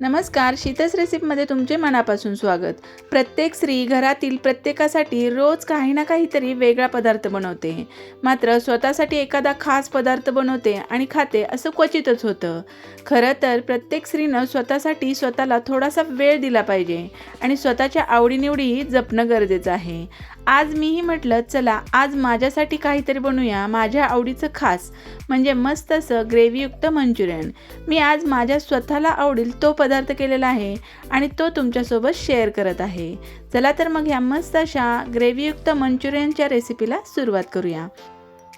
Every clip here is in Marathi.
नमस्कार शीतस रेसिपीमध्ये तुमचे मनापासून स्वागत. प्रत्येक स्त्री घरातील प्रत्येकासाठी रोज काही ना काहीतरी वेगळा पदार्थ बनवते. मात्र स्वतःसाठी एखादा खास पदार्थ बनवते आणि खाते असं क्वचितच होतं. खरं तर प्रत्येक स्त्रीनं स्वतःसाठी स्वतःला थोडासा वेळ दिला पाहिजे आणि स्वतःच्या आवडीनिवडीही जपणं गरजेचं आहे. आज मीही म्हटलं चला आज माझ्यासाठी काहीतरी बनवूया माझ्या आवडीचं खास. म्हणजे मस्त असं ग्रेव्हीयुक्त मंचुरियन. मी आज माझ्या स्वतःला आवडेल तो पदार्थ केलेला आहे आणि तो तुमच्यासोबत शेअर करत आहे. चला तर मग ह्या मस्त अशा ग्रेव्हीयुक्त मंचुरियनच्या रेसिपीला सुरुवात करूया.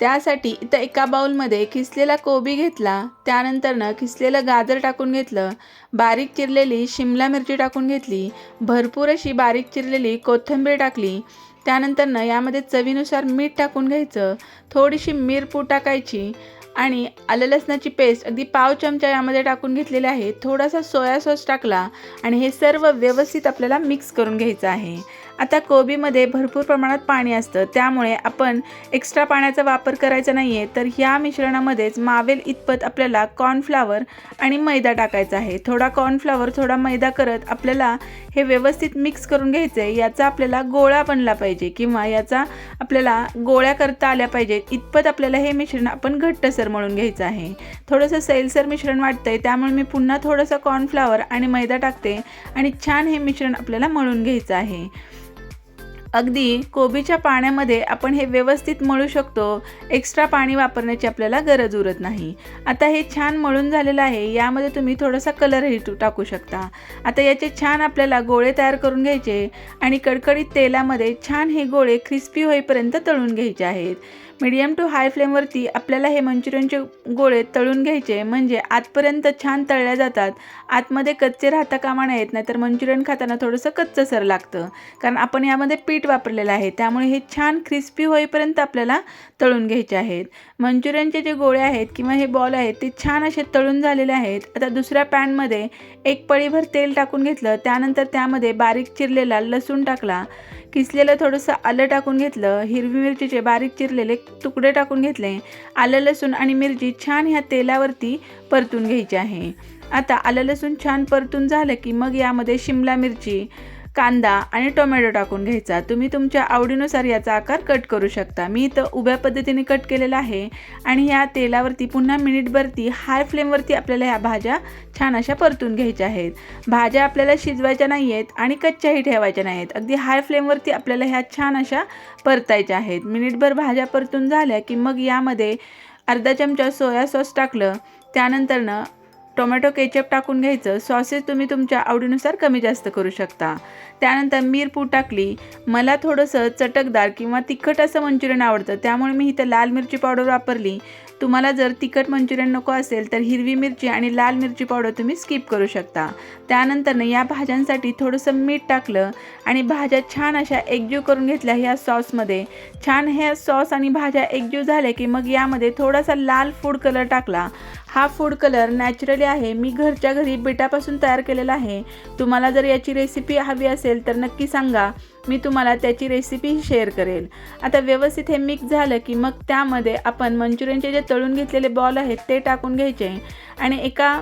त्यासाठी इथं एका बाउलमध्ये किसलेला कोबी घेतला त्यानंतरनं किसलेलं गाजर टाकून घेतलं बारीक चिरलेली शिमला मिरची टाकून घेतली भरपूर अशी बारीक चिरलेली कोथिंबीर टाकली त्यानंतरनं यामध्ये चवीनुसार मीठ टाकून घ्यायचं थोडीशी मिरपूड टाकायची आणि आलं लसणाची पेस्ट अगदी पाव चमचा यामध्ये टाकून घेतलेले आहे. थोडासा सोया सॉस टाकला आणि हे सर्व व्यवस्थित आपल्याला मिक्स करून घ्यायचं आहे. आता कोबीमध्ये भरपूर प्रमाणात पाणी असतं. त्यामुळे आपण एक्स्ट्रा पाण्याचा वापर करायचा नाही आहे तर ह्या मिश्रणामध्येच मावेल इतपत आपल्याला कॉर्नफ्लावर आणि मैदा टाकायचा आहे. थोडा कॉर्नफ्लावर थोडा मैदा करत आपल्याला हे व्यवस्थित मिक्स करून घ्यायचं आहे याचा आपल्याला गोळा बनला पाहिजे किंवा याचा आपल्याला गोळ्या करता आल्या पाहिजेत. इतपत आपल्याला हे मिश्रण आपण घट्टसर म्हणून घ्यायचं आहे. थोडंसं सैलसर मिश्रण वाटतंय त्यामुळे मी पुन्हा थोडंसं कॉर्नफ्लावर आणि मैदा टाकते आणि छान हे मिश्रण आपल्याला मळून घ्यायचं आहे. अगदी कोबीच्या पाण्यामध्ये आपण हे व्यवस्थित मळू शकतो. एक्स्ट्रा पाणी वापरण्याची आपल्याला गरज उरत नाही. आता हे छान मळून झालेलं आहे यामध्ये तुम्ही थोडासा कलरही टाकू शकता. आता याचे छान आपल्याला गोळे तयार करून घ्यायचे आणि कडकडीत तेलामध्ये छान हे गोळे क्रिस्पी होईपर्यंत तळून घ्यायचे आहेत. मीडियम टू हाय फ्लेमवरती आपल्याला हे मंचुरियनचे गोळे तळून घ्यायचे म्हणजे आतपर्यंत छान तळल्या जातात. आतमध्ये कच्चे राहता कामा नयेत नाही तर मंचुरियन खाताना थोडंसं कच्चं सर लागतं. कारण आपण यामध्ये पीठ वापरलेलं आहे त्यामुळे हे छान क्रिस्पी होईपर्यंत आपल्याला तळून घ्यायचे आहेत. मंचुरियनचे जे गोळे आहेत किंवा हे बॉल आहेत ते छान असे तळून झालेले आहेत. आता दुसऱ्या पॅनमध्ये एक पळीभर तेल टाकून घेतलं त्यानंतर त्यामध्ये बारीक चिरलेला लसूण टाकला. किसलेलं थोडंसं आलं टाकून घेतलं हिरवी मिरचीचे बारीक चिरलेले तुकडे टाकून घेतले आलं लसूण आणि मिरची छान ह्या तेलावरती परतून घ्यायची आहे. आता आलं लसूण छान परतून झालं की मग यामध्ये शिमला मिरची कांदा आणि टोमॅटो टाकून घ्यायचा. तुम्ही तुमच्या आवडीनुसार याचा आकार कट करू शकता. मी इथं उभ्या पद्धतीने कट केलेला आहे आणि ह्या तेलावरती पुन्हा मिनिटभरती हाय फ्लेमवरती आपल्याला ह्या भाज्या छान अशा परतून घ्यायच्या आहेत. भाज्या आपल्याला शिजवायच्या नाही आहेत आणि कच्च्याही ठेवायच्या नाही आहेत अगदी हाय फ्लेमवरती आपल्याला ह्या छान अशा परतायच्या आहेत. मिनिटभर भाज्या परतून झाल्या की मग यामध्ये अर्धा चमचा सोया सॉस टाकलं. त्यानंतरनं टोमॅटो केचप टाकून घ्यायचं. सॉसेस तुम्ही तुमच्या आवडीनुसार कमी जास्त करू शकता. त्यानंतर मिरपूड टाकली. मला थोडंसं चटकदार किंवा तिखट असं मंचुरियन आवडतं. त्यामुळे मी इथं लाल मिरची पावडर वापरली. तुम्हाला जर तिखट मंचुरियन नको असेल तर हिरवी मिरची आणि लाल मिरची पावडर तुम्ही स्किप करू शकता. त्यानंतरनं या भाज्यांसाठी थोडंसं मीठ टाकलं आणि भाज्या छान अशा एकजीव करून घेतल्या ह्या सॉसमध्ये. छान ह्या सॉस आणि भाज्या एकजीव झाल्या की मग यामध्ये थोडासा लाल फूड कलर टाकला. हा फूड कलर नॅचरली आहे. मी घरच्या घरी बिटापासून तयार केलेला आहे. तुम्हाला जर याची रेसिपी हवी असेल तर नक्की सांगा. मी तुम्हाला त्याची रेसिपी शेअर करेल. आता व्यवस्थित हे मिक्स झालं की मग त्यामध्ये आपण मंचुरियनचे जे तळून घेतलेले बॉल आहेत ते टाकून घ्यायचे. आणि एका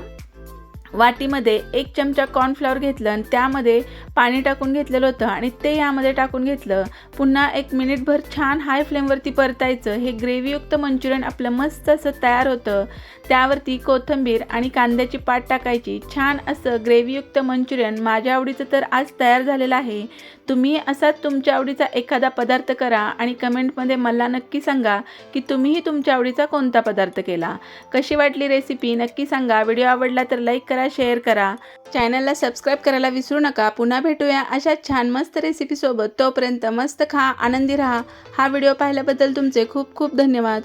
वाटीमध्ये एक चमचा कॉर्नफ्लॉवर घेतलं आणि त्यामध्ये पाणी टाकून घेतलेलं होतं आणि ते यामध्ये टाकून घेतलं. पुन्हा एक मिनिटभर छान हाय फ्लेमवरती परतायचं. हे ग्रेव्हीयुक्त मंचुरियन आपलं मस्त असं तयार होतं. त्यावरती कोथिंबीर आणि कांद्याची पाट टाकायची. छान असं ग्रेव्हीयुक्त मंचुरियन माझ्या आवडीचं तर आज तयार झालेलं आहे. तुम्ही असाच तुमच्या आवडीचा एखादा पदार्थ करा आणि कमेंटमध्ये मला नक्की सांगा की तुम्हीही तुमच्या आवडीचा कोणता पदार्थ केला. कशी वाटली रेसिपी नक्की सांगा. व्हिडिओ आवडला तर लाईक करा शेअर करा. चॅनलला सबस्क्राईब करायला विसरू नका. पुन्हा भेटूया अशा छान मस्त रेसिपीसोबत तोपर्यंत मस्त खा आनंदी राहा. हा व्हिडिओ पाहिल्याबद्दल तुमचे खूप खूप धन्यवाद.